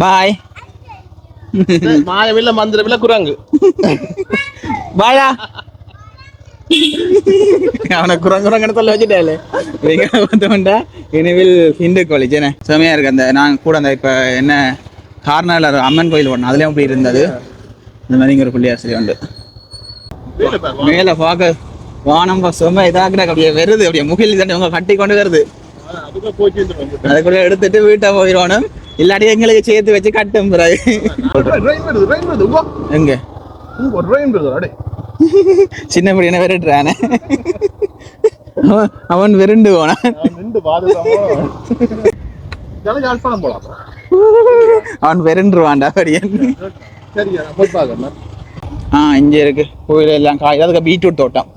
பாய் மாயமில்ல மந்திரமில்ல குரங்கு பாயா அவனை குரங்கு குரங்குன்னு சொல்ல வச்சுட்டாலே இவங்க பார்த்தோம்டா இனிவில் ஹிந்து காலேஜ் என்ன செமையா இருக்கு அந்த நான் கூட அந்த இப்போ என்ன கார்னரில் அம்மன் கோயில் ஒன்று அதுலேயும் அப்படி இருந்தது இந்த மாதிரி இங்க ஒரு பிள்ளையார் சரி உண்டு மேலே பார்க்க வானம் சும்மா இதாக்குற அப்படியே வருது அப்படியே முகில் தண்ணி உங்க கட்டி கொண்டு வருது அதுக்குள்ள எடுத்துட்டு வீட்டை போயிடணும் இல்லாட்டி எங்களுக்கு சேர்த்து வச்சு கட்டும் பிறகு எங்க. சின்ன பையனை விரட்டுறானே? அவன் விருண்டு போனான். அவன் விரண்டுருவான்டா அப்படியேன்னு சரி, நான் போய் பார்க்கறேன். ஆ இங்கே இருக்கு. கோயில் எல்லாம் காய் அதுக்கு பீட்ரூட் தோட்டம்.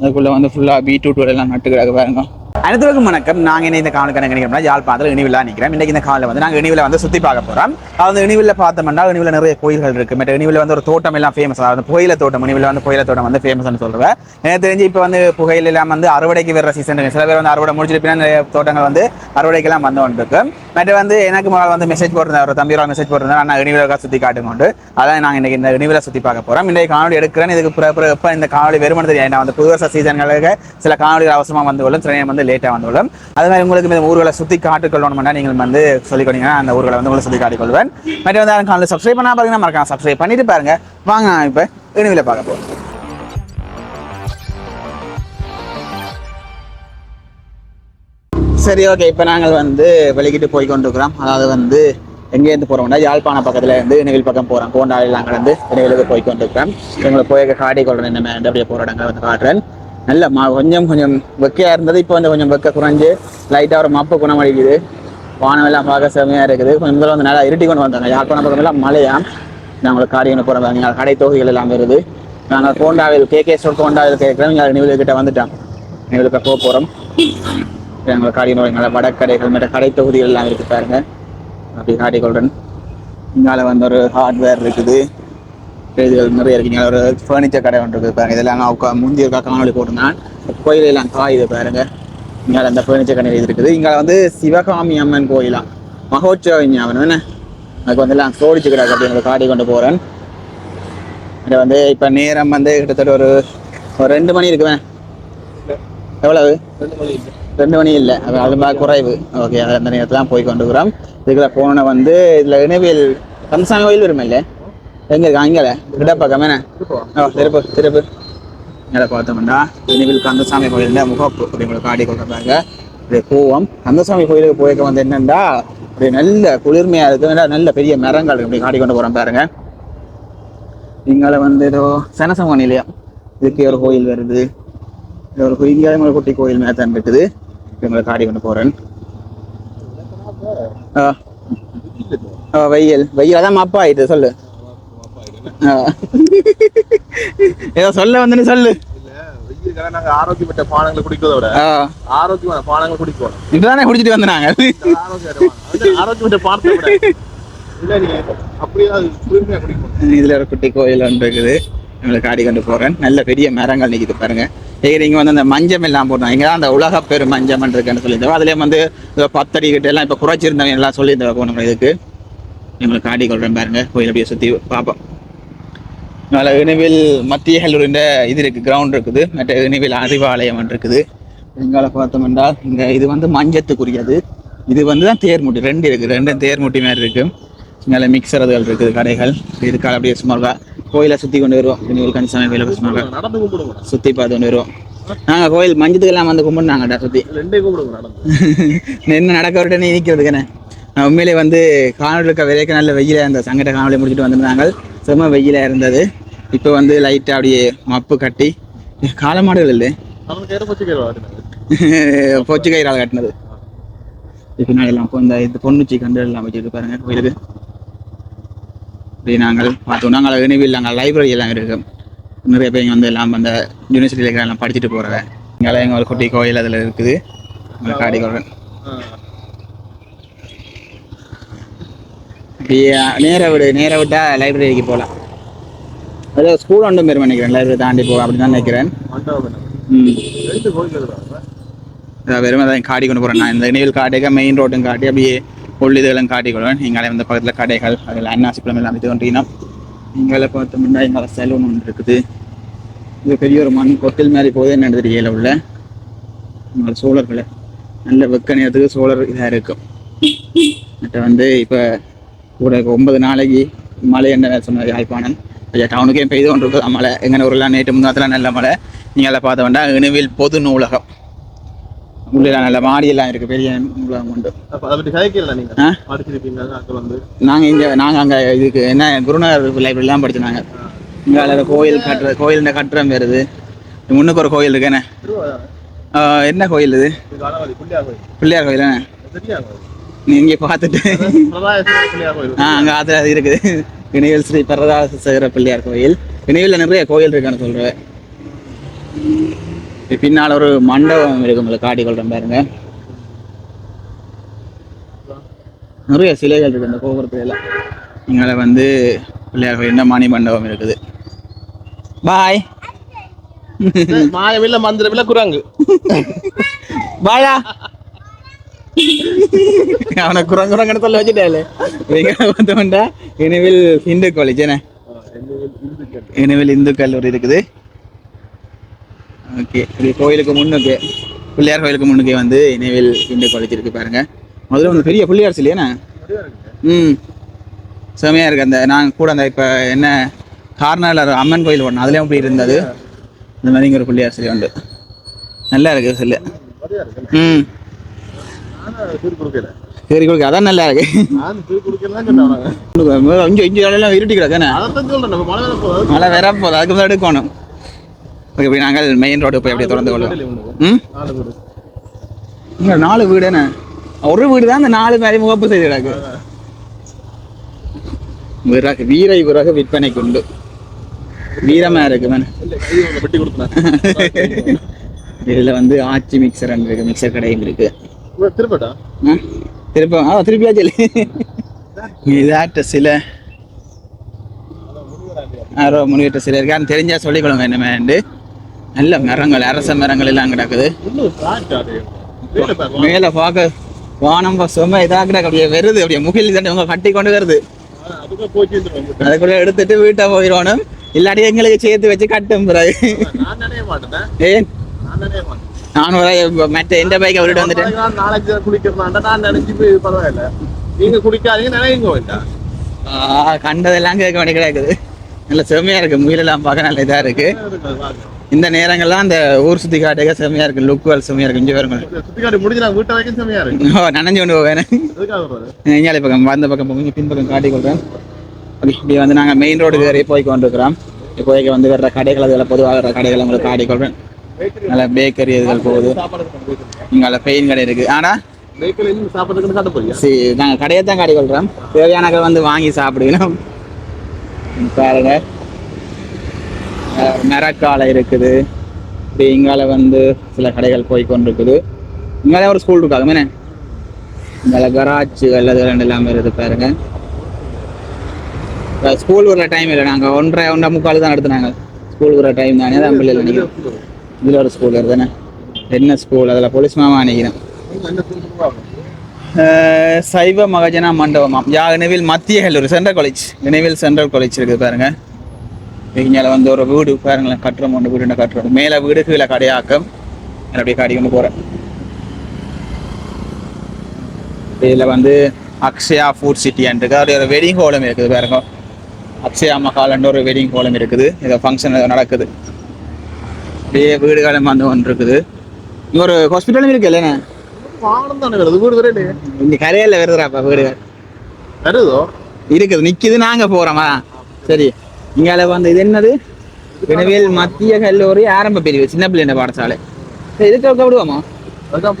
அதுக்குள்ள வந்து ஃபுல்லாக பீட்ரூட் எல்லாம் நட்டுக்கிறாங்க பாருங்க. அனைத்துக்கும் வணக்கம். நாங்கள் என்ன இந்த காணுக்கு நினைக்கிறோம்னா யாழ்ப்பாணத்தில் இனிவில்லா நினைக்கிறோம் இன்றைக்கு இந்த காலையில் வந்து நாங்கள் இனிவில் வந்து சுற்றி பார்க்க போகிறோம் அது இனிவில் பார்த்தோம்னா இனிவில் நிறைய கோயில்கள் இருக்குது மற்ற இனிவில் வந்து ஒரு தோட்டம் எல்லாம் ஃபேமஸ் அதாவது புகையில தோட்டம் இனிவில் வந்து புகையில தோட்டம் வந்து ஃபேமஸ்னு சொல்லுவேன். எனக்கு தெரிஞ்சு இப்போ வந்து புகையில எல்லாம் வந்து அறுவடைக்கு வர சீசன் சில பேர் வந்து அறுவடை முடிச்சிட்டு பின்னாடி நிறைய தோட்டங்கள் வந்து அறுவடைக்கெல்லாம் வந்து கொண்டு மற்ற வந்து எனக்கு முதல்ல வந்து மெசேஜ் போட்டிருந்தேன் ஒரு தம்பியோட மெசேஜ் போட்டிருந்தேன் நான் இனிவில சுற்றி காட்டுங்கொண்டு அதான் நாங்கள் இன்றைக்கி இந்த இனிவில சுற்றி பார்க்க போகிறோம் இன்றைக்கு காணொலி எடுக்கிறேன். இதுக்கு பிறகு எப்போ இந்த காணொலி வெறுமனு தெரியும் ஏன்னா வந்து புதுவருஷ சீசன்களுக்கு சில காணொலிகள் அவசரமாக வந்து உள்ளும் சில வந்து வந்து லேட்டாக வந்துவிடும். அது மாதிரி உங்களுக்கு இந்த ஊர்களை சுற்றி காட்டுக்கொள்ளணும்னா நீங்கள் வந்து சொல்லிக்கொண்டீங்கன்னா அந்த ஊர்களை வந்து உங்களை சுற்றி காட்டிக்கொள்வேன். மற்ற வந்து யாரும் காணொலி சப்ஸ்கிரைப் பண்ணால் பார்த்தீங்கன்னா மறக்காம சப்ஸ்கிரைப் பண்ணிட்டு பாருங்க. வாங்க இப்போ இனிவில பார்க்க போகிறோம் சரி ஓகே இப்போ நாங்கள் வந்து வெளிக்கிட்டு போய் கொண்டிருக்கிறோம். அதாவது வந்து எங்கேருந்து போகிறோம்னா யாழ்ப்பாணம் பக்கத்தில் இருந்து நெவில் பக்கம் போகிறோம் கோண்டாலெல்லாம் கடந்து நெவிலுக்கு போய் கொண்டிருக்கிறோம். எங்களை போய் காட்டி கொள்றேன் இந்த அப்படியே போகிற இடங்களை வந்து காட்டுறேன். நல்ல மா கொஞ்சம் கொஞ்சம் வெக்கையாக இருந்தது. இப்போ வந்து கொஞ்சம் வெக்க குறைஞ்சு லைட்டாக ஒரு மப்பை குணமடிக்குது. வானம் எல்லாம் பார்க்க செமையாக இருக்குது. கொஞ்சம் முதல்ல வந்து நல்லா இருட்டி கொண்டு வந்தாங்க. யாழ்ப்பாணம் பக்கம் எல்லாம் மழையா? நாங்கள் காடி கொண்டு போகிறோம் பாருங்க கடை தொகுதிகள் எல்லாம் வருது. நாங்கள் Kondavil K K store Kondavil கேட்குறோம் இங்கே நிவிலுக்கிட்ட வந்துட்டோம். நெவிலுக்கு போக போகிறோம் எங்களை காடி நோய்களை வடக்கடைகள் மற்ற கடை தொகுதிகள் எல்லாம் இருக்கு பாருங்க. அப்படி காட்டிக்கொள்றேன் இங்கால வந்து ஒரு ஹார்ட்வேர் இருக்குது. இதுகள் நிறைய இருக்கு. ஒரு ஃபர்னிச்சர் கடை ஒன்று இருக்குது பாருங்க. இதெல்லாம் நான் உட்கா முந்தி இருக்கா காணொலி போட்டிருந்தான் கோயில் எல்லாம் காயுது பாருங்க. இங்கே அந்த ஃபர்னிச்சர் கடை இது இருக்குது. இங்கே வந்து சிவகாமி அம்மன் கோயிலாம் மகோற்சவ ஞாபகம் என்ன? அதுக்கு வந்து எல்லாம் சோடிச்சு கிடக்கு. அப்படி காடி கொண்டு போகிறேன் இது வந்து இப்போ நேரம் வந்து கிட்டத்தட்ட ஒரு ஒரு ரெண்டு மணி இருக்குவேன் எவ்வளவு? ரெண்டு மணி ரெண்டு மணி இல்லை. அது அது மாதிரி குறைவு. ஓகே அது அந்த நேரத்தில் தான் போய் கொண்டுக்கிறோம் இதுக்குள்ள போன வந்து இதில் இணைவியல் கந்தசாமி கோயில் வருமே இல்லை. எங்கே இருக்கு அங்கே இடப்பக்கம் என்ன? ஓ திருப்பு திருப்பு. இங்கே பார்த்தோம்னா இணைவில் கந்தசாமி கோயில் முகப்பு அப்படிங்கிற காடி கொண்டாங்க இது பூவம். கந்தசாமி கோயிலுக்கு போயிருக்க வந்து என்னன்னா அப்படி நல்ல குளிர்மையாக இருக்கு. நல்ல- பெரிய மரங்கள் இப்படி காடி கொண்டு போகிறோம் பாருங்க. இங்கால வந்து ஏதோ சனசமன் இல்லையா இதுக்கு ஒரு கோயில் வருது. இது ஒரு இங்கே குட்டி கோயில் மேத்தான் இருக்குது. இவங்களை காடி கொண்டு போறேன். ஆ. வெயில் வெயில். அதான் அப்பா ஆயிட்டு சொல்லு. ஏதோ சொல்ல வந்துன்னு சொல்லு. இல்ல, வெயிலுக்காக நாங்க ஆரோக்கியப்பட்ட பானங்களை குடிக்கிறத விட. ஆரோக்கியமான பானங்கள் குடிக்கணும் இப்பதானே குடிச்சிட்டு ஆரோக்கியமான அது ஆரோக்கியப்பட்ட பானத்தை விட. இல்ல நீங்க அப்படியே குடிக்கணும் இதுல ஒரு குட்டி கோயில் ஒன்று இருக்குது. இவங்களை காடி கொண்டு போறேன். நல்ல பெரிய மரங்கள் நிக்குது பாருங்க. இங்க வந்து அந்த மஞ்சம் எல்லாம் போடுறாங்க இங்க தான் அந்த உலக பெரு மஞ்சம் இருக்குன்னு சொல்லியிருந்தோம் அதுலயும் வந்து பத்தடி கிட்ட எல்லாம் இப்ப குறைச்சிருந்தவங்க எல்லாம் சொல்லியிருந்தோம் போனோம் இதுக்கு. இவங்களை காடி கொள்றேன் பாருங்க. கோயில் அப்படியே சுத்தி பார்ப்போம் நல்ல இனிவில் மத்திய கல்லூரின்ற இது இருக்கு கிரவுண்ட் இருக்குது. மற்ற இனிவில் அறிவாலயம் இருக்குது. எங்கால பார்த்தோம் என்றால் இங்க இது வந்து மஞ்சத்துக்குரியது. இது வந்து தான் தேர்முட்டி. ரெண்டு இருக்கு. ரெண்டும் தேர்முட்டி மாதிரி இருக்கு. மேலே மிக்சர் அதுகள் இருக்குது கடைகள். இதுக்காக அப்படியே சும்மா கோயிலை சுற்றி கொண்டு வருவோம். இனிவில் கன்சாமி கோயிலை சும்மா சுற்றி பார்த்து கொண்டு வருவோம். நாங்கள் கோயில் மஞ்சத்துக்கெல்லாம் வந்து கும்பிடுனாங்கடா சுற்றி என்ன நடக்க விட்டு நீ நிற்கிறதுக்குன்னு நான் உண்மையிலே வந்து காணொலி இருக்க வரைக்கும் நல்ல வெயிலாக இருந்த சங்கட காணொலி முடிச்சுட்டு வந்திருந்தாங்க. செம்ம வெயிலாக இருந்தது. இப்போ வந்து லைட்டாக அப்படியே மப்பு கட்டி காலமாடுகள் இல்லை. பச்சை கயிறால் கட்டினது. நான் எல்லாம் இந்த இது பொண்ணுச்சி கண்டு எல்லாம் வச்சுட்டு பாருங்க கோயிலுக்கு. இப்படி நாங்கள் பார்த்தோம். நாங்கள் இனிவில் நாங்கள் லைப்ரரி எல்லாம் இருக்கு நிறைய பேர் வந்து எல்லாம் அந்த யூனிவர்சிட்டியில் இருக்கிற எல்லாம் படிச்சுட்டு போகிறவ இங்கே எங்கள் ஒரு குட்டி கோயில் அதில் இருக்குது. உங்களை காடி அப்படியே நேராக விடு நேராக விட்டா லைப்ரரிக்கு போகலாம் அதாவது ஸ்கூல் ஒன்றும் பேர் நினைக்கிறேன். லைப்ரரி தாண்டி போக அப்படி தான் நினைக்கிறேன். ம். வெறும் அதான் கொண்டு போகிறேன் நான் இந்த இணையில் காட்டிக்க மெயின் ரோட்டும் காட்டி அப்படியே கொள்ளிதெல்லாம் காட்டிக்கொள்வேன் எங்களை வந்து பக்கத்தில் கடைகள் அதில் அன்னாசி பழம் எல்லாம் இது கொண்டீங்கன்னா எங்களை பார்த்தோம்னா எங்களை சலூன் ஒன்று இருக்குது. இது பெரிய ஒரு மண் கொட்டில் மாதிரி போகுது. என்ன தெரியல உள்ள. உங்களோட சோழர்களை. நல்ல வெக்க நேரத்துக்கு சோழர் இதாக இருக்கும். மற்ற வந்து இப்போ கூட ஒன்பது நாளைக்கு மழை என்ன சொன்ன யாழ்ப்பாணம்? ஐயா டவுனுக்கே பெய்து கொண்டு இருக்குது மழை. எங்கே ஊரில் நேற்று முந்தாத்தில் நல்ல மழை. நீங்கள் அதை பார்த்த வேண்டாம் இணுவில் பொது நூலகம். உள்ள நல்ல மாடியெல்லாம் இருக்குது பெரிய நூலகம் உண்டு. நீங்க? நாங்கள் இங்கே நாங்கள் அங்கே இதுக்கு என்ன குருநகர் லைப்ரரிலாம் படிச்சோம் இங்கே அதில் கோயில் கட்டுற கோயில் கட்டுறம் வருது முன்னுக்கு ஒரு கோயில் இருக்கு என்ன? கோயில் இது? பிள்ளையார் கோயில். பிள்ளையார் கோயில் என்ன? சரியா கோயில். நீ இங்கே பார்த்துட்டு. ஆ அங்கே அது இருக்குது. இணைவில் ஸ்ரீ பரதாசேகர பிள்ளையார் கோயில். இணைவில் நிறைய கோயில் இருக்குன்னு சொல்கிறேன் பின்னால் ஒரு மண்டபம் இருக்கு உங்களுக்கு காட்டி கொள்றேன் பாருங்க. நிறைய சிலைகள் இருக்கு இந்த கோபுரத்துல எல்லாம் இங்கே வந்து பிள்ளையார் கோயில் மணி மண்டபம் இருக்குது. பாய். மாயமில்ல மந்திரமில்ல குரங்கு பாயா. அவனை குரங்கு குரங்குன்னு சொல்ல வச்சுட்டாலே இங்க பார்த்தோம்டா இனிவில் இந்து காலேஜ் என்ன இனிவில் இந்து கல்லூரி இருக்குது ஓகே இது கோயிலுக்கு முன்னுக்கு பிள்ளையார் கோயிலுக்கு முன்னுக்கே வந்து இனிவில் இந்து காலேஜ் இருக்கு பாருங்க முதல்ல வந்து பெரிய பிள்ளையார் சிலையாண்ணா ம் செமையாக இருக்கு அந்த நான் கூட அந்த இப்போ என்ன கார்னால அம்மன் கோயில் ஒன்று அதுலேயும் அப்படி இருந்தது இந்த மாதிரி இங்கே ஒரு பிள்ளையார் சிலை உண்டு நல்லா இருக்கு சிலை ம் சரி கொடுக்க அதான் நல்லா இருக்கு. இங்கே இங்கே எல்லாம் இருட்டி கிடக்கானே மழை வேற போதும் அதுக்கு தான் எடுக்கணும். ஓகே இப்படி நாங்கள் மெயின் ரோடு போய் அப்படியே திறந்து கொள்வோம். ம்? நாலு வீடு இங்கே நாலு வீடு என்ன ஒரு வீடு தான் அந்த நாலு மாதிரி முகப்பு செய்து கிடக்கு. விறகு வீரை விறகு விற்பனைக்கு உண்டு. வீரமா இருக்கு மேன் இதுல வந்து ஆச்சி மிக்சர் இருக்கு மிக்சர் கடையும் இருக்கு. திருப்பட்டா? திருப்ப ஆ திருப்பியாச்சு இதாட்ட சில. ஆரோ முனிவட்ட சில இருக்கு. அது தெரிஞ்சா சொல்லிக்கொள்ளுங்க என்ன மேண்டு. நல்ல மரங்கள் அரச மரங்கள் எல்லாம் கிடக்குது. மேல பார்க்க வானம் சும இதாக அப்படியே வருது அப்படியே முகில் தண்ணி உங்க கட்டி கொண்டு வருது. அதுக்குள்ள எடுத்துட்டு வீட்டை போயிடணும் இல்லாட்டி எங்களுக்கு சேர்த்து வச்சு கட்டும் பிறகு. ஏன்? நான் நினைய மாட்டேன் நான் ஒரு மற்ற எந்த பைக்கை விட்டுட்டு வந்துட்டேன் நான் நாளைக்கு தான் குளிக்கிறேன் நான் நினைச்சு பரவாயில்ல. நீங்க குளிக்காதீங்க நினைங்க வேண்டாம் கண்டதெல்லாம் கேட்க வேண்டிய கிடக்குது நல்ல செம்மையா இருக்கு. முயலெல்லாம் பார்க்க நல்ல இதா இருக்கு. இந்த நேரங்கள்லாம் அந்த ஊர் சுத்தி காட்டுக செம்மையா இருக்கு. லுக்குவல் செம்மையா இருக்கு. இங்கே வருங்க சுத்திக்காட்டி முடிஞ்சு நான் வீட்டை வரைக்கும் செம்மையா இருக்கு. ஓ நனைஞ்சு கொண்டு போவேன். இங்காலே பக்கம் அந்த பக்கம் போங்க. பின்பக்கம் காட்டி கொள்றேன் ஓகே இப்படி வந்து நாங்கள் மெயின் ரோடு ஏறி போய் கொண்டிருக்கிறோம் இப்போதைக்கு வந்து வர்ற கடைகள் அதில் பொதுவாக வர்ற கடைகள் உங்களுக்கு காட்டி கொள்றேன் நல்ல பேக்கரி இதுகள் போகுது. இங்கே பெயின் கடை இருக்கு. ஆனா சாப்பிட்றதுக்கு சரி நாங்கள் கடையை தான் காட்டி கொள்கிறோம் தேவையானதை வந்து வாங்கி சாப்பிடுவோம் பாருங்க. அஹ் மரக்காலை இருக்குது. இப்படி இங்கால வந்து சில கடைகள் போய் கொண்டிருக்குது. இங்கால ஒரு ஸ்கூல் இருக்காது என்ன? இங்கால கராஜுகள் அது ரெண்டு எல்லாமே இருக்குது பாருங்க. ஸ்கூல் வர டைம் இல்லை. நாங்கள் ஒன்றரை ஒன்றரை முக்கால் தான் நடத்துனாங்க ஸ்கூல் வர டைம் தானே தான் பிள்ளைகள் நினைக்கிறேன் இதில் ஒரு ஸ்கூல் தானே? என்ன ஸ்கூல் அதில் போலீஸ் மாமா நினைக்கிறேன் சைவ மகஜனா மண்டபமாம். யா நினைவில் மத்திய கல்லூரி சென்ட்ரல் காலேஜ் நினைவில் சென்ட்ரல் காலேஜ் இருக்குது பாருங்க. இங்கே வந்து ஒரு வீடு பாருங்களேன். கட்டுறோம் ஒன்று வீடு கட்டுறோம் மேலே வீடு கீழே கடையாக்கம். நான் அப்படியே காடி கொண்டு போகிறேன் இதில் வந்து அக்ஷயா ஃபுட் சிட்டி இருக்கு. அது ஒரு வெட்டிங் ஹாலும் இருக்குது பாருங்க. அக்ஷயா மகாலன்ற ஒரு வெட்டிங் ஹாலும் இருக்குது. இதை ஃபங்க்ஷன் நடக்குது. அப்படியே வீடுகளும் வந்து ஒன்று இருக்குது இங்க ஒரு ஹாஸ்பிட்டலும் இருக்கு இல்லைண்ணே? வாகனம் தானே வருது வீடு வரையிலே இங்க கரையில வருதுறாப்பா வீடுகள் வருதோ? இருக்குது நிக்குது நாங்க போறோமா? சரி. இங்கால வந்து இது என்னது? வினவியல் மத்திய கல்லூரி ஆரம்ப பிரிவு சின்ன பிள்ளைங்க பாடசாலை. இதுக்கு விடுவோமா? அதுதான்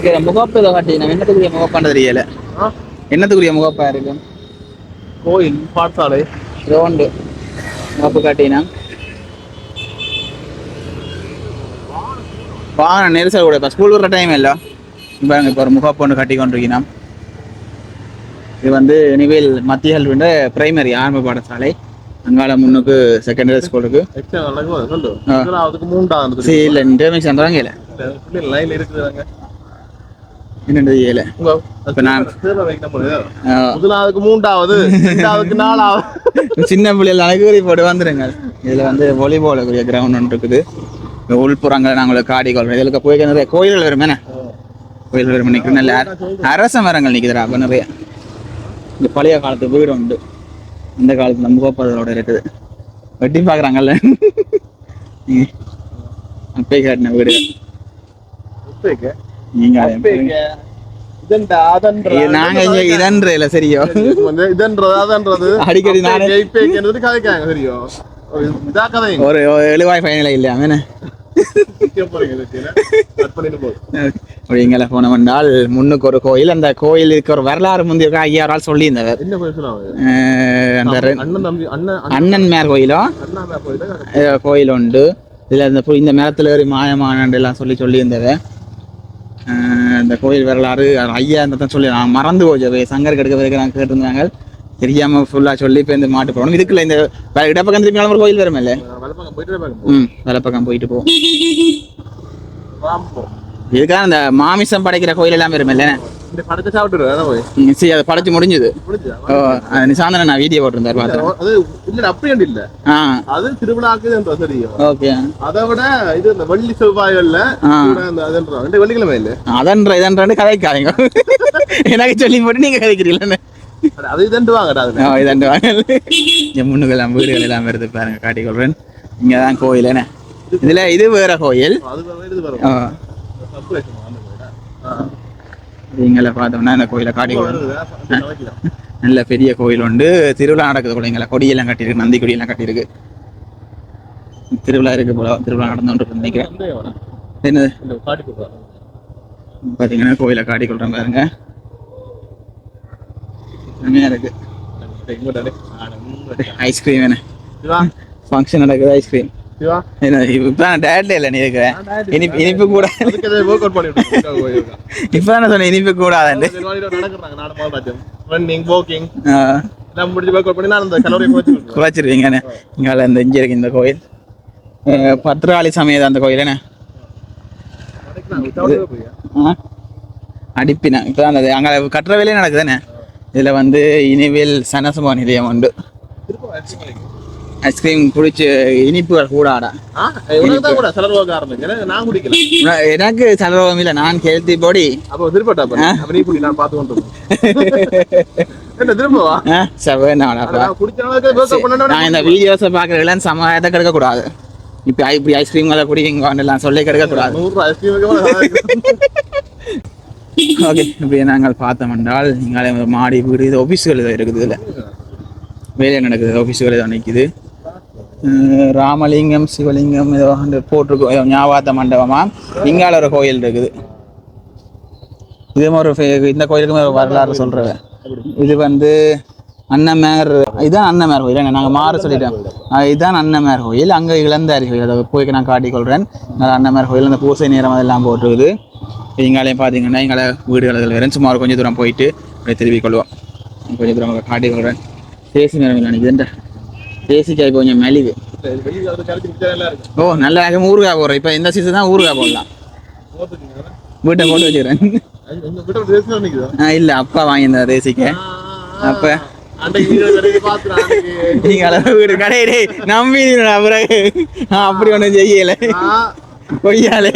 சரி, முகப்பு இதை காட்டி நம்ம என்னத்துக்குரிய முகப்பான்னு தெரியல. என்னத்துக்குரிய முகப்பா இருக்கு? கோயில் பாடசாலை. ரோண்டு முகப்பு காட்டினா? வாங்க நெரிசல் கூட இப்போ ஸ்கூல் விடுற டைம் இல்லை. பாருங்க இப்போ ஒரு முகப்பு ஒன்று கட்டி கொண்டிருக்கீங்கன்னா இது வந்து நிவேல் மத்திய கல்வின்ற பிரைமரி ஆரம்ப பாடசாலை. அங்கால முன்னுக்கு செகண்டரி ஸ்கூல் இருக்கு சரி இல்லை இன்டர்மிக்ஸ் இல்லை. லைன் இருக்குதாங்க ஏழு இப்ப நான்-. முதலாவதுக்கு மூன்றாவது நாலாவது. சின்ன பிள்ளைகள் அழகுரி போட்டு வந்துருங்க. இதுல வந்து வாலிபாலுக்குரிய கிரவுண்ட் ஒன்று இருக்குது. இந்த உள்புறங்களை நாங்கள் காடி கொள்றோம் இதுல போய் நிறைய கோயில்கள் வரும். என்ன? கோயில்கள் வரும். நிற்கிற நல்ல அரச மரங்கள் நிற்குதுடா அப்ப நிறைய. இந்த பழைய காலத்து வீடு உண்டு. இந்த காலத்து நம்ம கோப்பதோட இருக்குது. வெட்டி பார்க்குறாங்கல்ல. அப்பே காட்டின வீடு. உப்பேக்கு. நீங்க அதை- உப்பேக்கு. இதன்டா, அதன்றா. இது நாங்க இங்க இதன்ற இல்ல சரியோ. இதன்றது, அதன்றது. அடிக்கடி நானே- கதைக்காங்க, சரிയോ? ஒரு எழுவாய் ஃபைனல இல்லையா என்ன கேட்க போறீங்க இதுக்கு, என்ன? cut பண்ணிட்டு போகுது. அப்படி எங்களை போனோம் என்றால் முன்னுக்கு ஒரு கோயில் அந்த கோயிலுக்கு ஒரு வரலாறு முந்தைய ஐயா ஆள் சொல்லியிருந்தவர். அந்த அண்ணன் மேர் கோயிலும் கோயில்? கோயில்? உண்டு. இதுல இந்த இந்த மரத்துல ஏறி மாயமானண்டு எல்லாம் சொல்லி சொல்லியிருந்தவ அஹ் இந்த கோயில் வரலாறு ஐயா இந்த சொல்லி நான் மறந்து போச்சு சங்கர் கெடுக்க வரைக்கும் நான் கேட்டிருந்தாங்க. தெரியாம ஃபுல்லா சொல்லி இப்போ இந்த மாட்டு போகணும் இதுக்குள்ள இந்த இடப்பக்கம் திரும்பி ஒரு கோயில் வருமில்ல ம் வலப்பக்கம் போயிட்டு போ. போ இதுக்காக இந்த மாமிசம் படைக்கிற கோயில் எல்லாம் வருமில்ல இந்த படத்தை சாப்பிட்டுரு அதான் போய். ம், சரி அதை படைச்சு முடிஞ்சது. முடிஞ்சா ஓ நிசாந்தன நான் வீடியோ போட்டிருந்தார் பார்த்தேன். அப்படி இல்ல. அது திருவிழாக்குது சரியும் ஓகே. அதை விட இது இந்த வெள்ளி செவ்வாய்கள்ல ரெண்டு வெள்ளிக்கிழமை இல்ல? அதன்ற இதன்ற கதைக்காதீங்க. எனக்கு சொல்லி போட்டு நீங்க கதைக்கிறீங்களே அது இதண்டு வாங்கடா அதுல. ஆ, இதாண்டு வாங்க என் முன்னுக்கெல்லாம் வீடுகள் எல்லாம் வருது பாருங்க காட்டிக்கொள்றேன். இங்கே தான் கோயில் என்ன? இதுல இது வேற கோயில். அது. இங்களை பார்த்தோம்னா இந்த கோயிலை காட்டிக்கொள்றேன் அது. நல்ல பெரிய கோயில் உண்டு. திருவிழா நடக்குது கூட எங்களை கொடியெல்லாம் கட்டியிருக்கு நந்தி கொடியெல்லாம் கட்டியிருக்கு. திருவிழா இருக்கு போல திருவிழா நடந்து நினைக்கிறேன். என்னது. பார்த்தீங்கன்னா கோயிலை காட்டிக்கொள்றேன் பாருங்க. செம்மையா இருக்கு இங்கோட்டாலே. ஆ, இங்கோட்டா. ஐஸ்கிரீம் என்ன ஃபங்க்ஷன் நடக்குது ஐஸ்கிரீம் சிவா. என்ன இப்போ டேட்ல இல்லை நீ இருக்கிற இனிப்பு இனிப்பு கூட அதுக்கு எதாவது workout பண்ணி விட்டுருங்க. இதுக்காக போயிருக்கா. இப்போ தானே சொன்னேன் இனிப்பு கூடாதுண்டு இந்த மாதிரி நடக்குறாங்க, நானும் மாவட்டாச்சும். running, walking. ஆ, எல்லாம் முடிஞ்சு workout பண்ணி நான் அந்த calorie குறைச்சு விட்டுருவேன். குறைச்சிருவீங்கண்ணே இங்கே இந்த இஞ்சி இருக்கு இந்த கோயில் பத்ராளி சமேத அந்த கோயில் என்ன அடிப்பின இப்போ தான் அந்த அங்கே கட்டுற வேலையே நடக்குதுண்ணே இதில் வந்து இனிவேல் சனசமோ நிலையம் உண்டு. ஐஸ்கிரீம் குடிச்சு இனிப்புகள் கூடாடா. எனக்கு சலரோகம் இல்லை நான் ஹெல்த்தி பாடி அப்போ திருப்பட்டா நான் பார்த்து கொண்டு நான் இந்த வீடியோஸை பார்க்குறதுலாம் சமயத்தை கெடுக்கக்கூடாது. இப்போ இப்படி ஐஸ்கிரீம்களை குடிங்க எல்லாம் சொல்லி கெடுக்கக்கூடாது. நூறு ஓகே இப்படி நாங்கள் பார்த்தோம் என்றால் நீங்களே மாடி வீடு இது ஆஃபீஸுகள் இதை இருக்குது இதில். வேலை நடக்குது ஆஃபீஸுகள் இதை நிற்குது. ராமலிங்கம் சிவலிங்கம் ஏதோ அந்த போட்டிருக்கோம் ஞாபகத்த மண்டபமா? இங்கால ஒரு கோயில் இருக்குது. இதே ஒரு இந்த கோயிலுக்கு ஒரு வரலாறு சொல்றது இது வந்து அன்னமேர் இதுதான் அன்னமேர் கோயில் என்ன நாங்கள் மாற சொல்லிட்டோம். இதுதான் அன்னமேர் கோயில். அங்கே இழந்த கோயில் அதை போய் நான் காட்டிக்கொள்கிறேன் நான் அன்னமேர் கோயில் அந்த பூசை நேரம் அதெல்லாம் போட்டுருக்குது. இங்காலையும் பார்த்தீங்கன்னா எங்களை வீடுகள் வேறு சும்மா கொஞ்சம் தூரம் போயிட்டு அப்படியே திரும்பிக் கொள்வோம். கொஞ்சம் தூரம் காட்டி காட்டிக்கொள்கிறேன் தேசி நேரம் எனக்கு நினைக்குதுண்டா தேசிக்காய் கொஞ்சம் மலிவு. ஓ நல்லா இருக்கு ஊறுகாய் போடுறோம். இப்போ இந்த சீசன் தான் ஊறுகாய் போடலாம். வீட்டை போட்டு வச்சுக்கிறேன். இல்லை இல்ல அப்பா வாங்கியிருந்தார் தேசிக்க அப்போ வீடு கடையிலே நம்பி அப்புறம் நான் அப்படி ஒன்றும் செய்யலை. கொய்யாலே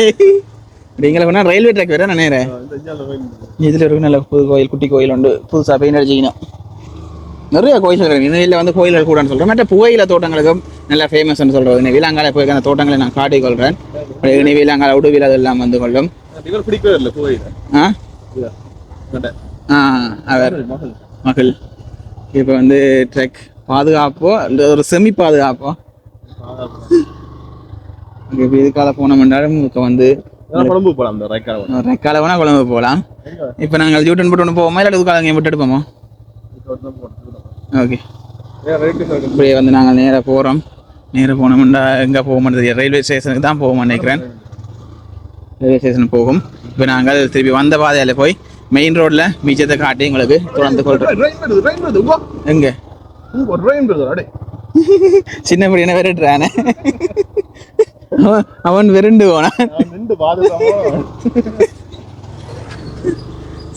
நீங்கள கொண்டா ரயில்வே ட்ராக் வேற நான் நேரேன். இந்த இஞ்சால போய் இதுல இருக்கு நல்ல புது கோயில் குட்டி கோயில் உண்டு. புதுசா பெயிண்ட் அடிச்சிக்கணும் நிறைய கோயில்கள் இருக்கு. இந்த வந்து கோயில்கள் கூடன்னு சொல்றேன். மற்ற புகையில தோட்டங்களுக்கும் நல்ல ஃபேமஸ்ன்னு சொல்றது. இந்த விலங்கால போய் அந்த தோட்டங்களை நான் காட்டிக் கொள்றேன் விலங்கால உடுவில் அதெல்லாம் வந்து கொள்ளும். கோயில் ஆ? ஆ அவர். மகள் இப்போ வந்து ட்ரெக் பாதுகாப்போ இல்லை ஒரு செமி பாதுகாப்போ. இதுக்கால போனோம்னாலும் இப்போ வந்து குழம்பு போலாம் அந்த ரைக்கால ரெக்கால வேணா குழம்பு போகலாம் இப்போ நாங்கள் ஜூட்டன் போட்டு ஒன்று போவோமா இல்லை இதுக்கால இங்கே விட்டுட்டு போவோமா? ஓகே இப்படியே வந்து நாங்கள் நேராக போகிறோம் நேராக போனோம்னா எங்கே போக மாட்டேது ரயில்வே ஸ்டேஷனுக்கு தான் போக நினைக்கிறேன். ரயில்வே ஸ்டேஷன் போகும். இப்போ நாங்கள் திருப்பி வந்த பாதையில் போய் மெயின் ரோட்டில் மிச்சத்தை காட்டி உங்களுக்கு தொடர்ந்து வா எங்கே? சின்ன பையனை விரட்டுறானே அவன் விரண்டு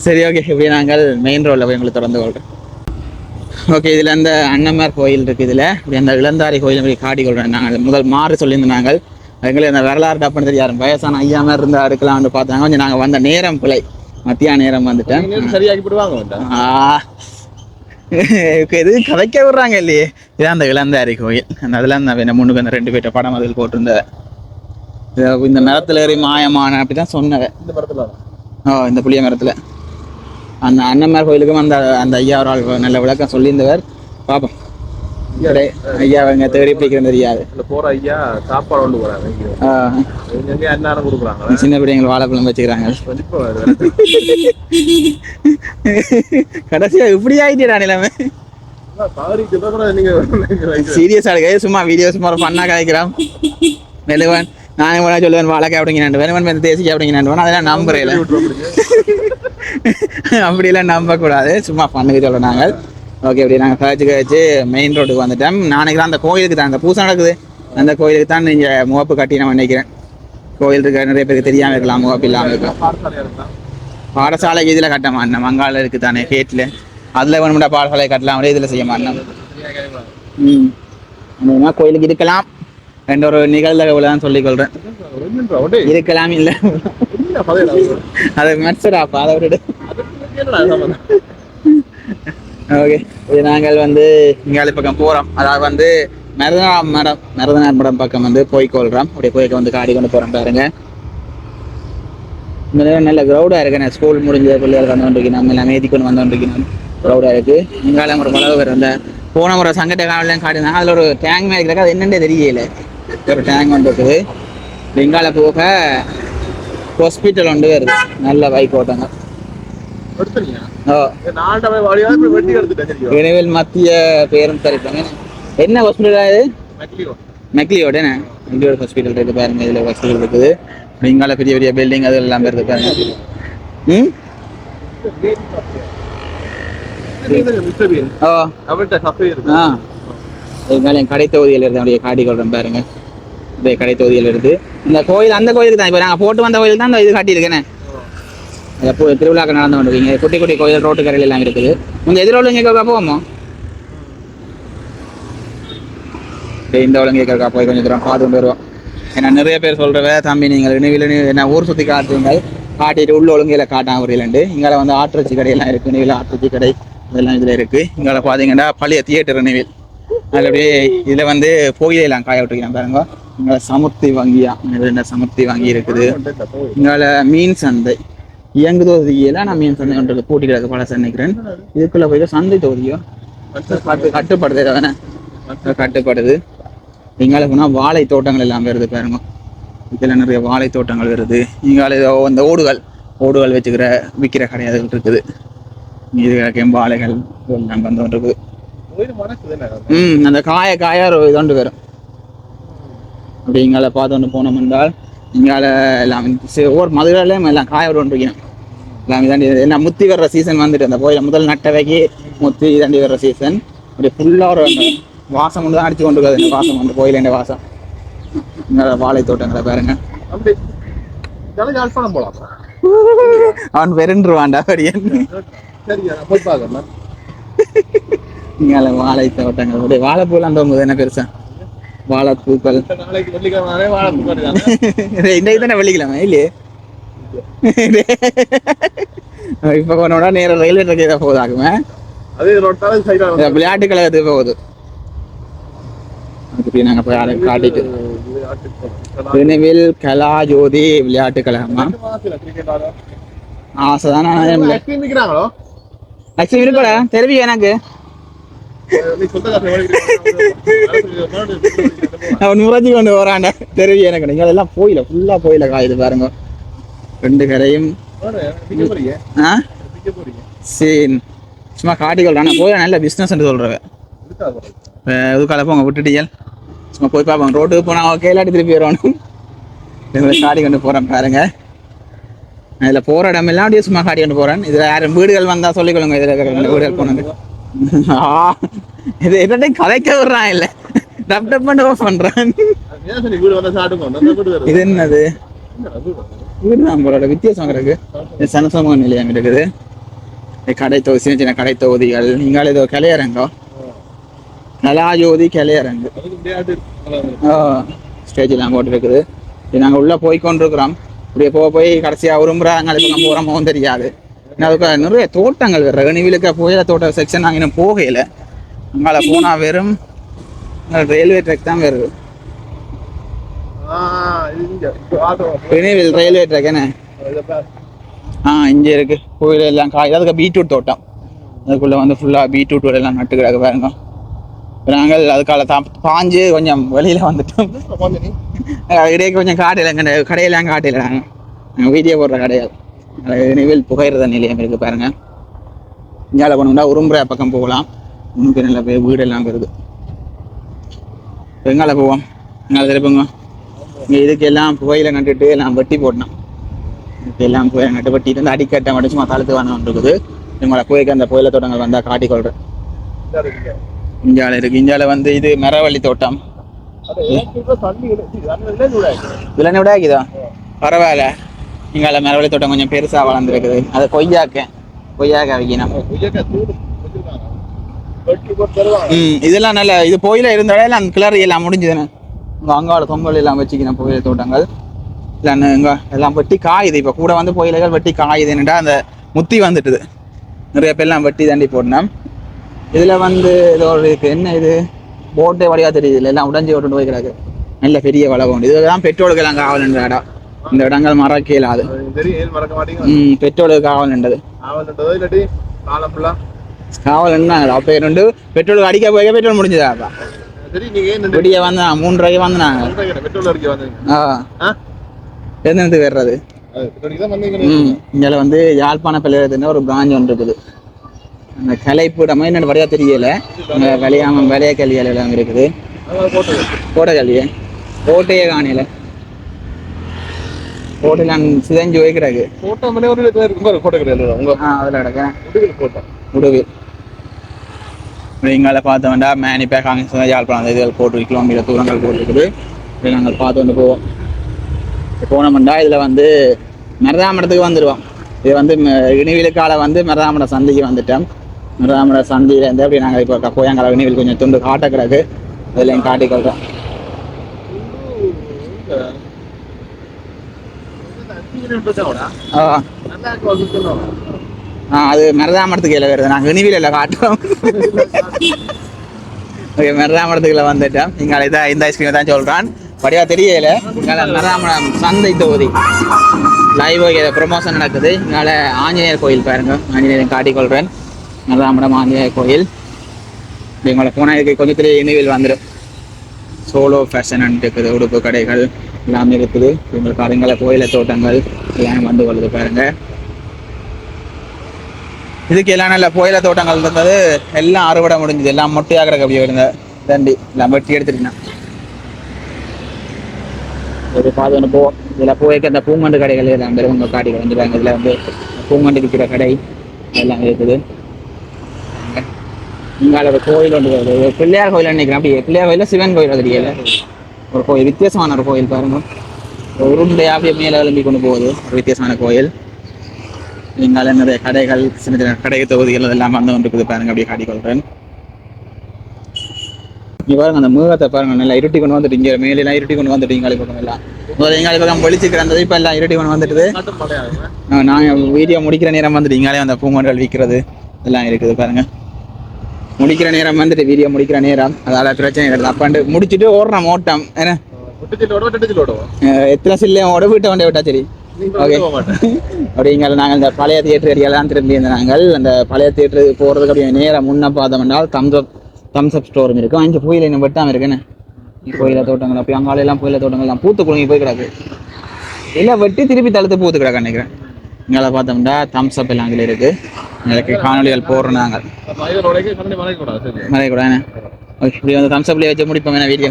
சரி ஓகே இப்படி நாங்கள் மெயின் ரோட்ல போய் உங்களுக்கு தொடர்ந்து கொள்றோம். ஓகே இதில் அந்த அன்னமார் கோயில் இருக்குது இதில். இப்படி அந்த இளந்தாரி கோயில் இப்படி காட்டி கொள்றோம். நாங்கள் முதல் மாறு சொல்லியிருந்தாங்க எங்களுக்கு அந்த வரலாறு டப்புன்னு தெரியாது வயசான ஐயா மாதிரி இருந்தா எடுக்கலாம்னு பார்த்தாங்க. கொஞ்சம் நாங்கள் வந்த நேரம் பிழை. மத்தியான நேரம் வந்துட்டேன். நீங்க சரியாக்கி போடுவாங்க. எது கதைக்க விடுறாங்க இல்லையே. இதான் அந்த இளந்தாரி கோயில். அந்த அதில் அந்த என்ன முன்னுக்கு அந்த ரெண்டு பேர்ட்ட படம் அதில் போட்டிருந்த இது இந்த மரத்துல ஏறி மாயமான அப்படிதான் சொன்னவ இந்த படத்துல ஓ இந்த புளிய மரத்துல. அந்த அண்ணன்மார் கோயிலுக்கும் அந்த அந்த ஐயா ஒரு ஆள் நல்ல விளக்கம் சொல்லியிருந்தவர். பார்ப்போம் ஐயா. அவங்க தேடி பிடிக்கிறது தெரியாது. போற ஐயா சாப்பாடு கொண்டு போறாங்க சின்ன பிள்ளைங்க வாழைப்பழம் வச்சுக்கிறாங்க. கடைசியா இப்படி ஆயிட்டா நிலைமை. சீரியஸ் ஆடுக சும்மா வீடியோ சும்மா ஃபன்னாக கதைக்கிறான் மெலுவன் நான் கூட சொல்லுவேன் வழக்கை அப்படிங்க நண்டு வேணும் வந்து தேசிக்க அப்படிங்க நண்டு அதெல்லாம் நம்புறேன் அப்படிலாம் நம்பக்கூடாது. சும்மா பண்ணுக்கு சொல்ல நாங்கள். ஓகே அப்படி நாங்கள் கழிச்சு கழிச்சு மெயின் ரோட்டுக்கு வந்துட்டோம். நாளைக்கு தான் அந்த கோயிலுக்கு தான். அந்த பூசை நடக்குது. அந்த கோயிலுக்கு தான் நீங்கள் முகப்பு கட்டி நான் நினைக்கிறேன். கோயில் இருக்க நிறைய பேருக்கு தெரியாமல் இருக்கலாம் முகப்பு இல்லாமல் இருக்கலாம். பாடசாலைக்கு இதில் கட்ட மாட்டேன் மங்கால இருக்கு தானே கேட்டில் அதில் வேணும்டா பாடசாலை கட்டலாம் இதில் செய்ய மாட்டேன் ம். கோயிலுக்கு இருக்கலாம். என்ற ஒரு நிகழ்தகவுல தான் சொல்லிக் கொள்றேன். இருக்கலாம் இல்ல என்ன பதையடா அதை மெட்சடாப்பா அதை ஓகே இது நாங்கள் வந்து இங்காலி பக்கம் போறோம். அதாவது வந்து மருதனார் மடம் மருதனார் மடம் பக்கம் வந்து போய் கொள்றோம் அப்படியே போய்க்க வந்து காடி கொண்டு போறோம் பாருங்க. இந்த நேரம் நல்ல கிரௌடா இருக்கு. நான் ஸ்கூல் முடிஞ்ச பிள்ளைகள் வந்து கொண்டிருக்கணும். நம்ம எல்லாம் மேதி கொண்டு வந்து கொண்டிருக்கணும். கிரௌடா இருக்கு. இங்காலம் ஒரு பலவு பேர் அந்த போன முறை சங்கட்ட காவலாம் காட்டினாங்க. அதுல ஒரு டேங்க் மாதிரி இருக்கு அது என்னன்னு தெரியல. ஒரு டேங்க் ஒன்று இருக்குது. இங்கால போக ஹாஸ்பிட்டல் ஒன்று வருது. நல்ல பைக் ஓட்டாங்க. இணைவில் மத்திய பேரும் தரிப்பாங்க என்ன ஹாஸ்பிட்டல் இது மெக்லியோ மெக்லியோட என்ன? மெக்லியோட ஹாஸ்பிட்டல் இருக்கு பாருங்க இதில் ஹாஸ்பிட்டல் இருக்குது. இங்கால பெரிய பெரிய பில்டிங் அது எல்லாமே இருக்கு பாருங்க. ம்? அவர்கிட்ட கடை தொகுதியில் இருந்து அப்படியே காட்டி கொள்றேன் பாருங்க. கடை தொகுதியில் இருந்து இந்த கோயில் அந்த கோயிலுக்கு தான். இப்போ நாங்கள் போட்டு வந்த கோயில் தான் இந்த இது காட்டியிருக்கேனே. எப்போ திருவிழாக்கு நடந்து கொண்டிருக்கீங்க குட்டி குட்டி கோயில் ரோட்டு கரையில் எல்லாம் இருக்குது. உங்க எதிரோடு இங்கே போவோமோ? இந்த ஒழுங்கு போய் கொஞ்சம் தூரம் பார்த்து கொண்டு வருவோம். ஏன்னா நிறைய பேர் சொல்றவ தம்பி நீங்கள் நினைவில் என்ன ஊர் சுற்றி காட்டுறீங்க காட்டிட்டு உள்ள ஒழுங்கையில் காட்டாம வரலண்டு இங்கால வந்து ஆட்டுறச்சி கடையெல்லாம் இருக்கு. நிவில ஆற்றுச்சி கடை இதெல்லாம் இதில் இருக்கு. இங்கால பார்த்தீங்கன்னா பழைய தியேட்டர் நிவில் அதில் அப்படியே இதில் வந்து புகையிலாம் காய விட்டுருக்கேன் பாருங்க. இங்கே சமுர்த்தி வங்கியா என்ன சமுர்த்தி வங்கி இருக்குது. இங்கால மீன் சந்தை இயங்கு தொகுதியில நான் மீன் சந்தை ஒன்று பூட்டி கிடக்கு பழச நினைக்கிறேன் இதுக்குள்ள போய் சந்தை தொகுதியோ கட்டு கட்டுப்படுது தானே? கட்டுப்படுது. போனால் வாழை தோட்டங்கள் எல்லாம் வருது பாருங்க. இதில் நிறைய வாழை தோட்டங்கள் வருது. இங்கால அந்த ஓடுகள் ஓடுகள் வச்சுக்கிற விற்கிற கடையாதுகள் இருக்குது. இது வாழைகள் எல்லாம் வந்து இருக்குது ம் அந்த காய காய ஒரு இதோண்டு வரும். அப்படி இங்கால பார்த்து போனோம் என்றால் இங்கால எல்லாம் ஒவ்வொரு மதுரையிலையும் எல்லாம் காய கொண்டிருக்கணும் எல்லாம் இதாண்டி என்ன முத்தி வர்ற சீசன் வந்துட்டு அந்த கோயில முதல் நட்டவைக்கு முத்தி இதாண்டி வர்ற சீசன் அப்படி ஃபுல்லாக ஒரு வாசம் கொண்டு தான் அடிச்சு கொண்டு இருக்காது இந்த வாசம் அந்த கோயில வாசம். இங்கால வாழை தோட்டங்களை பாருங்க அவன் வெறுன்றுவான்டா அப்படியே இங்கால வாழை தோட்டங்கள் அப்படியே வாழைப்பூலாம் தோங்குது என்ன பெருசா? வாழைப்பூக்கள். இன்றைக்கு தானே வெள்ளிக்கிழமை இல்லையே? இப்போ கொண்டோட நேரம் ரயில்வே ட்ரெக் ஏதாவது இந்த விளையாட்டு கழகத்துக்கு போகுது. அதுக்கு நாங்கள் போய் அதை காட்டிட்டு. திருநெல்வேல் கலா ஜோதி விளையாட்டு கழகமா? ஆசை தானே லட்சுமி இருக்கடா தெரிவி எனக்கு? அவன் முறைஞ்சு கொண்டு வரான்டா தெரியும் எனக்கு. நீங்கள் எல்லாம் போயில ஃபுல்லாக போயில காயுது பாருங்க. ரெண்டு கரையும். ஆ? சரி சும்மா காட்டிக்கொள் நான் போய் நல்ல பிஸ்னஸ் சொல்கிறவ இதுக்கால போங்க விட்டுட்டீங்க சும்மா போய் பார்ப்போம் ரோட்டுக்கு போனால் ஓகே இல்லாட்டி திருப்பி வரணும் இதில் காடி கொண்டு போகிறேன் பாருங்க. இதில் போகிற இடம் எல்லாம் அப்படியே சும்மா காடி கொண்டு போகிறேன் இதில் யாரும் வீடுகள் வந்தால் சொல்லிக்கொள்ளுங்க இதில் வீடுகள் போனது. இது என்னட்டே கதைக்க விடுறான் இல்லை டப் டப் பண்ணி வீடு வருது. இது என்னது? என்னடா வீடு? தான் வித்தியாசம் இருக்கு. சனசமூக நிலையம் இருக்குது. கடை தொகுதி சின்ன சின்ன கடை தொகுதிகள். நீங்கள் ஏதோ கிளையரங்கோ? கலாஜோதி கிளையரங்கு. முடியாது ஸ்டேஜெலாம் போட்டுருக்குது இது நாங்கள் உள்ளே போய் கொண்டிருக்கிறோம். இப்படியே போக போய் கடைசியாக விரும்புகிறாங்க நம்ம போகிறோமோ தெரியாது. இன்னும் அதுக்கு நிறைய தோட்டங்கள் வேறு. ரெகனிவிலுக்கு புயல தோட்ட செக்ஷன் நாங்கள் இன்னும் போகையில் அங்கால போனால் வெறும் ரயில்வே ட்ராக் தான் வருது ரெனிவில் ரயில்வே ட்ராக் என்ன. ஆ இங்கே இருக்கு. கோயில் எல்லாம் காய் அதுக்கு பீட்ரூட் தோட்டம். அதுக்குள்ளே வந்து ஃபுல்லாக பீட்ரூட் எல்லாம் நட்டு கிடக்கு பாருங்க. நாங்கள் அதுக்கால தா பாஞ்சு கொஞ்சம் வெளியில் வந்துட்டோம். இடையே கொஞ்சம் காட்டையில் கடையெல்லாம் காட்டையில் நாங்கள் வீடியோ போடுற கடையாது நினைவில் புகையிறத நிலையம் இருக்கு பாருங்க. இங்கால போனோம்னா உரும்புற பக்கம் போகலாம். இன்னும் நல்ல பேர் வீடெல்லாம் வருது எங்கால போவோம்? எங்கால திருப்புங்க? இங்கே இதுக்கு எல்லாம் புகையில நட்டுட்டு எல்லாம் வெட்டி போடணும். இதுக்கு எல்லாம் புகையில நட்டு வெட்டிட்டு வந்து அடிக்கட்டை மட்டும் சும்மா தளத்து வந்து இருக்குது இவங்கள புகைக்கு அந்த புயல தோட்டங்கள் வந்தால் இருக்குங்க. இஞ்சால இருக்கு. இஞ்சால வந்து இது மரவள்ளி தோட்டம். அது எனக்கு இப்ப தண்ணி கிடைச்சு அது இல்லை நூறாயிரம் இதுல என்ன விடாக்குதா பரவாயில்ல. இங்கால மரவள்ளி தோட்டம் கொஞ்சம் பெருசா வளர்ந்துருக்குது. அது கொய்யாக்க கொய்யாக்க வைக்கணும் ம் இதெல்லாம் நல்ல இது புயல இருந்த இடையில அந்த கிளறி எல்லாம் முடிஞ்சுதுன்னு இங்க அங்கால தொங்கல் எல்லாம் வச்சுக்கணும் புயல தோட்டங்கள். இல்லைன்னு இங்க எல்லாம் வெட்டி காயுது. இப்போ கூட வந்து புயலைகள் வெட்டி காயுதுன்னுட்டா அந்த முத்தி வந்துட்டுது. நிறைய பேர்லாம் வெட்டி தாண்டி போடணும். இதுல வந்து ஒரு இருக்கு. என்ன இது? போட்டே வழியா தெரியுது. இல்லை எல்லாம் உடஞ்சி விட்டு போய் கிடக்கு. நல்ல பெரிய வளவு உண்டு. இதுதான் பெட்ரோலுக்கு எல்லாம் காவல்ன்ற இடம் இந்த இடங்கள் மறக்க இயலாது பெட்ரோலுக்கு காலம் ஃபுல்லா காவல் என்ன அப்போ ரெண்டு பெட்ரோலுக்கு அடிக்க போய் பெட்ரோல் முடிஞ்சதாப்பா விடிய வந்தான் மூன்றரைக்கு வந்தாங்க. ஆ. எந்தெடுத்து வர்றது? ம் வந்து யாழ்ப்பாண பள்ளியிடத்துன்னு ஒரு பிராஞ்ச் ஒன்று இருக்குது. அந்த கலைப்பீடமா என்னென்னு வரையா தெரியல. விளையாம விளைய கல்வி எல்லாம் இருக்குது. கோட்டை கல்வியே கோட்டையே காணையில. கோட்டையில் சிதைஞ்சு வைக்கிறாங்க போட்டோ மணி ஒரு இருக்கும்? பாரு போட்டோ கிடையாது. உங்க ஆ அதில் கிடக்கிறேன் முடிவில் போட்டோ. உடுவு இங்கால பார்த்த வேண்டாம் மேனி பேக்காங்க யாழ்ப்பாணம் இதுகள் போட்டு கிலோமீட்டர் தூரங்கள் போட்டுருக்குது. இதை நாங்கள் பார்த்து வந்து போவோம். போனோம்டா இதில் வந்து மருதாமடத்துக்கு வந்துடுவோம் இது வந்து இனிவிலுக்கால வந்து மருதாமட சந்தைக்கு வந்துட்டோம். மருதாமட சந்தையிலேருந்து அப்படி நாங்கள் இப்போ கோயங்கால இனிவில் கொஞ்சம் துண்டு காட்ட கிடக்கு. அதில் காட்டிக்கொள்கிறோம் ஆ நல்லா இருக்கு சுத்தணும் ஆ அது மருதாமடத்துக்கு கீழே வருது. நாங்கள் இனிவிலில் காட்டுவோம் ஓகே மெர்ராமடத்துக்குள்ள வந்துட்டோம். இங்கே இதான் இந்த ஐஸ்கிரீம் தான் சொல்கிறான் படியா தெரியல. இங்கே மெர்ராமடம் சந்தை தொகுதி. லைவ் இதை ப்ரொமோஷன் நடக்குது. இங்கே ஆஞ்சநேயர் கோயில் பாருங்க. ஆஞ்சநேயர் காட்டிக்கொள்கிறேன் மெர்ராமடம் ஆஞ்சநேயர் கோயில். இவங்களை போனால் இதுக்கு கொஞ்சத்தில் இனிவில் வந்துடும். சோலோ ஃபேஷன் இருக்குது உடுப்பு கடைகள். எல்லாமே இருக்குது இவங்களுக்கு பாருங்கள கோயில தோட்டங்கள் எல்லாம் வந்து கொள்ளுது பாருங்க. இதுக்கு எல்லாம் நல்ல புயல தோட்டங்கள் இருந்தது. எல்லாம் அறுவடை முடிஞ்சது. எல்லாம் மொட்டையாக கிடக்க அப்படியே இருந்த தண்டி. எல்லாம் வெட்டி எடுத்துட்டேன் ஒரு பாது ஒன்று போவோம் இதில் போய்க்கு அந்த பூங்கண்டு கடைகள் எல்லாம் பெருவங்க காட்டி வந்துடுறாங்க இதில் வந்து பூங்கண்டு விற்கிற கடை எல்லாம் இருக்குது. இங்கால ஒரு கோயில் ஒன்று பிள்ளையார் கோயில் நினைக்கிறேன். அப்படியே பிள்ளையார் கோயில சிவன் கோயில் தெரியல ஒரு கோயில் வித்தியாசமான ஒரு கோயில் பாருங்க. உருண்டையாக அப்படியே மேலே எழும்பி கொண்டு போகுது. ஒரு வித்தியாசமான கோயில். இங்கால நிறைய கடைகள் சின்ன சின்ன கடை தொகுதிகள் அதெல்லாம் வந்து கொண்டு இருக்குது பாருங்க அப்படியே காட்டிக்கொள்றேன் இங்க பாருங்க அந்த மிருகத்தை பாருங்க நல்லா இருட்டி கொண்டு வந்துட்டு இங்க மேல எல்லாம் இருட்டி கொண்டு வந்துட்டு இங்காலி பக்கம் எல்லாம் முதல்ல எங்காலி பக்கம் வெளிச்சிக்கிற அந்த இப்ப எல்லாம் இருட்டி கொண்டு ஆஹ் நாங்க வீடியோ முடிக்கிற நேரம் வந்துட்டு இங்காலே அந்த பூங்கொண்டல் விற்கிறது. எல்லாம் இருக்குது பாருங்க. முடிக்கிற நேரம் வந்துட்டு வீடியோ முடிக்கிற நேரம். அதால பிரச்சனை கிடையாது அப்பாண்டு முடிச்சுட்டு ஓடுறோம் ஓட்டம். அஹ் எத்தனை சில்லையோட வீட்டை வண்டி விட்டா சரி? மாட்டேன். அப்படிங்கிற நாங்கள் இந்த பழைய தியேட்டர் ஏரியாலாம் திரும்பி இருந்த நாங்கள் அந்த பழைய தியேட்டருக்கு போகிறதுக்கு அப்படியே நேரம் முன்ன பார்த்தோம்னால் தம்ஸ் அப் தம்ஸ் அப் ஸ்டோரும் இருக்கும் அஞ்சு புயல இன்னும் வெட்டாமல் இருக்குன்னு புயல தோட்டங்கள் அப்படி அங்காலையெல்லாம் புயல தோட்டங்கள்லாம் பூத்து குலுங்கி போய் கிடக்கு. இல்லை வெட்டி திருப்பி தடுத்து பூத்து கிடக்கு நினைக்கிறேன். இங்கே பார்த்தோம்னா தம்ஸ் அப் எல்லாம் அங்கே இருக்கு. எங்களுக்கு காணொலிகள் போடுறோம் நாங்கள் மனிதனோட கண்ணி மறைக்க கூடாது சரி மறைய கூட இப்படி வந்து தம்ஸ் அப்லேயே வச்சு முடிப்போம் வேணா வீடியோ?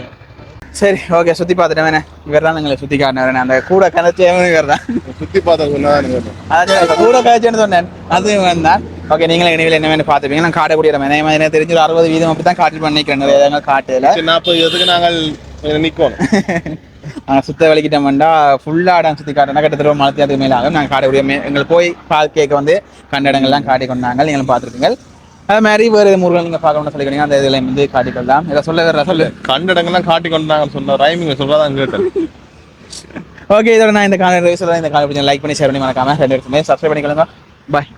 சரி ஓகே சுற்றி பார்த்துட்டேன் வேணே இவர் தான் எங்களை சுற்றி காட்டினார் அந்த கூட கதைச்சேவன் இவர் தான் சுத்தி பார்த்தா கூட காய்ச்சல்னு சொன்னேன்? அது வந்தான் ஓகே நீங்களும் இனிமேல் என்ன வேணும் பார்த்துப்பீங்க. நான் காட்டக்கூடிய இடம் என்ன? எனக்கு தெரிஞ்சு ஒரு அறுபது வீதம் அப்படி தான் காட்டு பண்ணிக்கிறேன் நிறைய காட்டுல. நாற்பது இடத்துக்கு நாங்கள் நாங்கள் சுத்த வலிக்கிட்டோம்டா ஃபுல்லாக இடம் சுற்றி காட்டினா கிட்டத்தட்ட ஒரு மலத்தியாத்துக்கு மேலே ஆகும் நாங்கள் காடக்கூடிய மே எங்களுக்கு போய் பால் கேட்க வந்து கண்ட இடங்கள்லாம் காட்டி கொண்டாங்க. நீங்களும் பார்த்துருக்கீங்க அது மாதிரி வேறு முருகன் நீங்கள் பார்க்கணும்னு சொல்லிக்கிறீங்க அந்த இதில் வந்து காட்டிக்கொள்ளலாம் இதை சொல்ல வேற சொல்லு. கண்ட இடங்கள்லாம் காட்டி கொண்டாங்கன்னு சொன்ன ரைமிங் சொல்றதான் கேட்டேன். ஓகே இதோட நான் இந்த காணொலி சொல்கிறேன் இந்த காணொலி லைக் பண்ணி ஷேர் பண்ணி மறக்காம ரெண்டு பேருக்குமே சப்ஸ்கிரைப் பண்ணிக்கொள்ளுங்க. பாய்